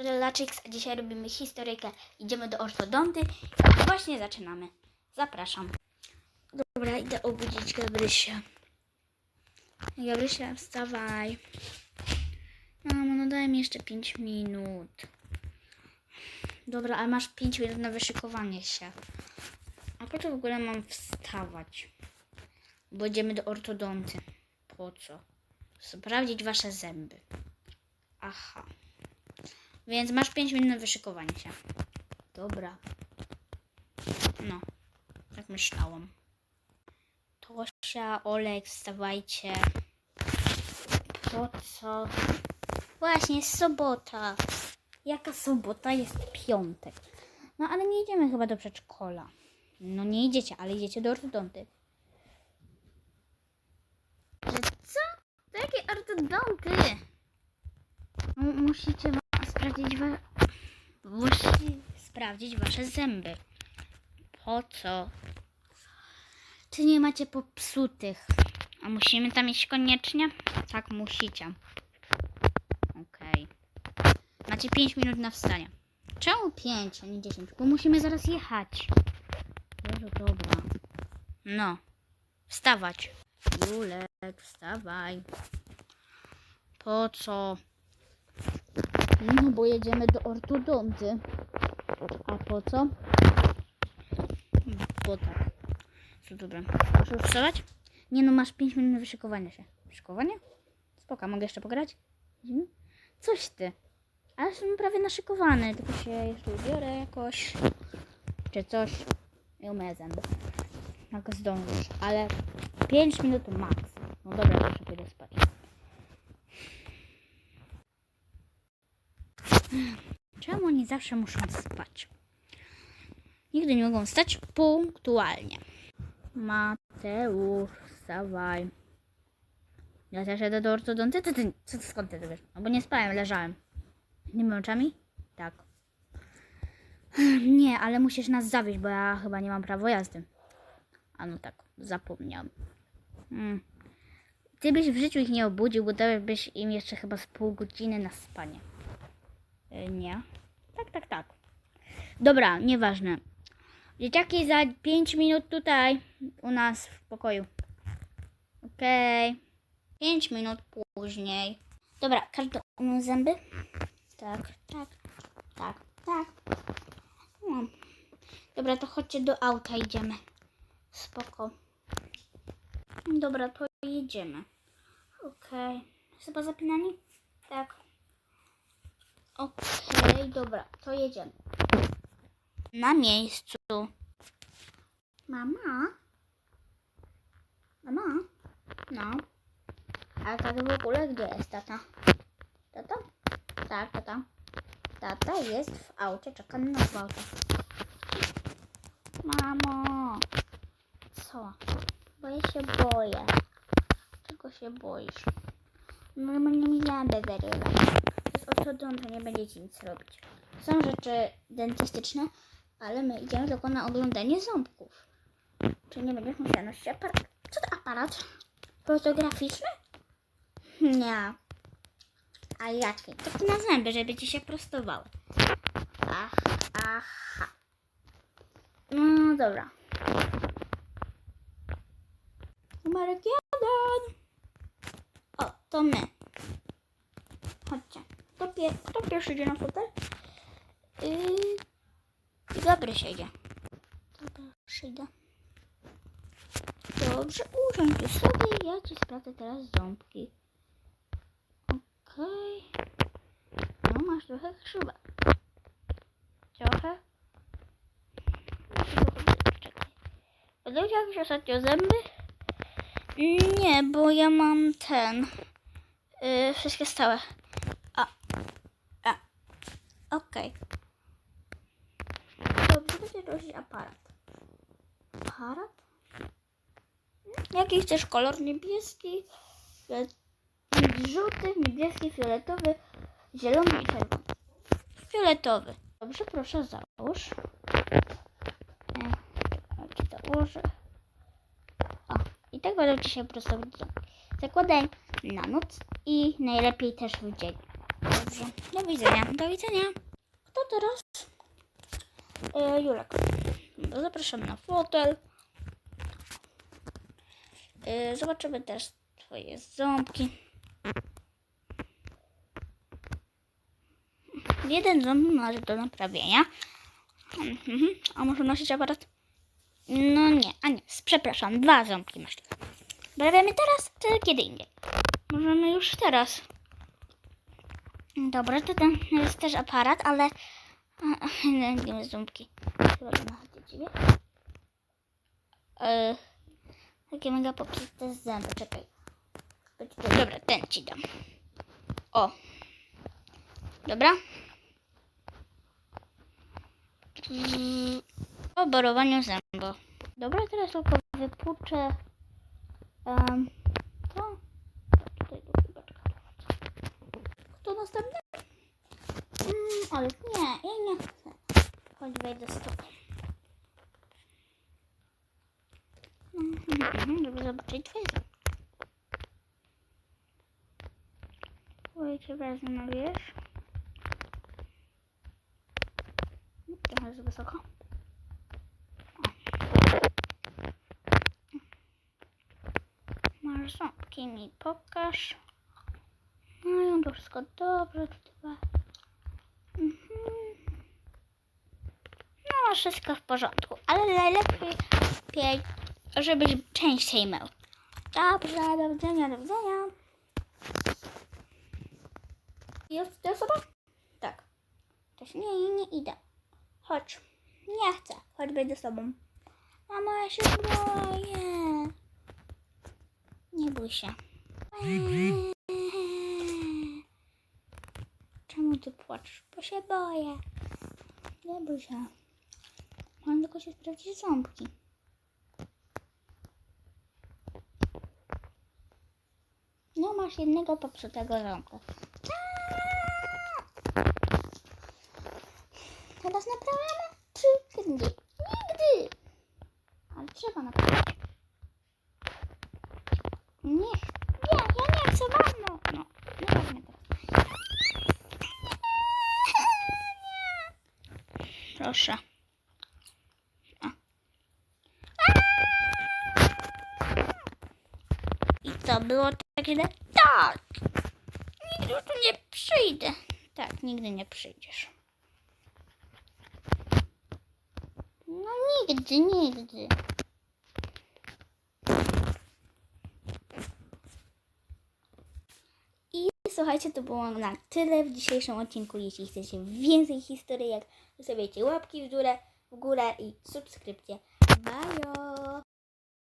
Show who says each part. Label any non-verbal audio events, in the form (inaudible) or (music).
Speaker 1: A dzisiaj robimy historyjkę. Idziemy do ortodonty i właśnie zaczynamy. Zapraszam. Dobra, idę obudzić Gabrysię. Gabrysia, wstawaj. Mamo, no daj mi jeszcze 5 minut. Dobra, ale masz 5 minut na wyszykowanie się. A po co w ogóle mam wstawać? Bo idziemy do ortodonty. Po co? Sprawdzić wasze zęby. Aha. Więc masz 5 minut na wyszykowanie się. Dobra. No. Tak myślałam. Tosia, Olek, wstawajcie. Po co? Właśnie, jest sobota. Jaka sobota? Jest piątek. No ale nie idziemy chyba do przedszkola. No nie idziecie, ale idziecie do ortodonty. Co? Do jakiej ortodonty? M- musicie sprawdzić wa- Musi sprawdzić wasze zęby. Po co? Czy nie macie popsutych? A musimy tam iść koniecznie? Tak, musicie. Okej. Macie 5 minut na wstanie. Czemu 5, a nie 10? Bo musimy zaraz jechać. Boże, dobra. No. Wstawać. Julek, wstawaj. Po co? No, bo jedziemy do ortodonty. A po co? Bo tak. Co dobra. Muszę już wstawać? Nie no, masz 5 minut na się. Wyszykowanie? Spoko, mogę jeszcze pograć? Coś ty. Ale jestem prawie naszykowany, tylko się jeszcze ubiorę jakoś. Czy coś. I umyję zęby. Jak zdążysz. Ale 5 minut max. No dobra, jeszcze pójdę spać. Czemu oni zawsze muszą spać? Nigdy nie mogą stać punktualnie. Mateusz, wstawaj. Ja też jedę do ortodonty? To ty, co, skąd ty to wiesz? No bo nie spałem, leżałem. Wiem oczami? Tak. Nie, ale musisz nas zawieźć, bo ja chyba nie mam prawa jazdy. A no tak, zapomniałam. Mm. Ty byś w życiu ich nie obudził, bo dałbyś im jeszcze chyba z pół godziny na spanie. Nie. Tak, tak, tak. Dobra, nieważne. Dzieciaki za 5 minut tutaj u nas w pokoju. Okej. 5 minut później. Dobra, każdy umył zęby? Tak, tak, tak, tak. No. Dobra, to chodźcie do auta, idziemy. Spoko. Dobra, to jedziemy. Okej. Chyba zapinani? Tak. Okej, dobra, to jedziemy. Na miejscu. Mama? Mama? No. A tata w ogóle gdzie jest tata? Tata? Tak, tata. Tata jest w aucie, czeka na aucie. Mamo! Co? Bo ja się boję. Czego się boisz? Normalnie mi jadę zarywać. To jest ortodonta, nie będziecie nic robić. Są rzeczy dentystyczne, ale my idziemy tylko na oglądanie ząbków. Czy nie będziesz musiała nosić aparat? Co to aparat? Fotograficzny? Nie. A jaki? Taki na zęby, żeby ci się prostowały. Ach, aha. No dobra. Numerek jeden. O, to my. Kto, pie pierwszy idzie na fotel? Yy, dobry przyjdę. Dobrze, usiądź sobie, ja ci sprawdzę teraz ząbki. Okej. No, masz trochę krzywe. Trochę. Jakieś ostatnio zęby? Nie, bo ja mam ten. Yy, wszystkie stałe. Okej. Dobrze, będzie nosić aparat. Aparat? Jaki chcesz kolor? Niebieski, żółty, niebieski, fioletowy, zielony i czerwony. Fioletowy. Dobrze, proszę załóż. E, czekaj, ci założę. O, i tak będą ci się ząbki. Zakładaj na noc i najlepiej też w dzień. Dobrze. Do widzenia. Do widzenia. Kto teraz? E, Julek. No, Zapraszam na fotel. E, zobaczymy też twoje ząbki. Jeden ząb należy do naprawienia. Mhm. A może nosić aparat? No nie, a nie, przepraszam, dwa ząbki masz. Naprawiamy teraz, czy kiedy indziej? Możemy już teraz. Dobra, to ten jest też aparat, ale... a, (laughs) Nie wiem, ząbki. Chyba. E, takie mega popsute zęby, czekaj. Dobra, ten ci dam. O. Dobra. Mm, O borowaniu zębu. Dobra, teraz tylko wypuczę. Um, to. Tutaj do następny? Mm, ale nie, ja nie chcę. Chodź wejdę z tobą. Mhm, mhm, żeby zobaczyć twoje zęby. Ojcze, wezmę, wiesz? Trochę za wysoko. Masz ząbki mi pokaż. I to wszystko dobrze tutaj. Mhm. No wszystko w porządku, ale najlepiej, żebyś częściej mył. Dobrze, do widzenia, do widzenia. Jest ta osoba? Tak. Też nie, nie, idę. Chodź. Nie chcę. Chodź wejdę z tobą. Mamo, ja się boję. Nie bój się. Czemu ty płaczesz? Bo się boję. Nie bój się. Mam tylko się sprawdzić ząbki. No masz jednego popsutego ząbka. Teraz naprawiamy? Czy nigdy? Nigdy! Ale trzeba naprawić. Nie, nie, ja nie chcę, mamo. No, nie weźmie teraz. Proszę. O. I to było tak źle? Tak. Nigdy tu nie przyjdę. Tak, nigdy nie przyjdziesz. No nigdy, nigdy. I słuchajcie, to było na tyle w dzisiejszym odcinku. Jeśli chcecie więcej historyjek, zostawiajcie łapki w górę, w górę i subskrypcję. Bye!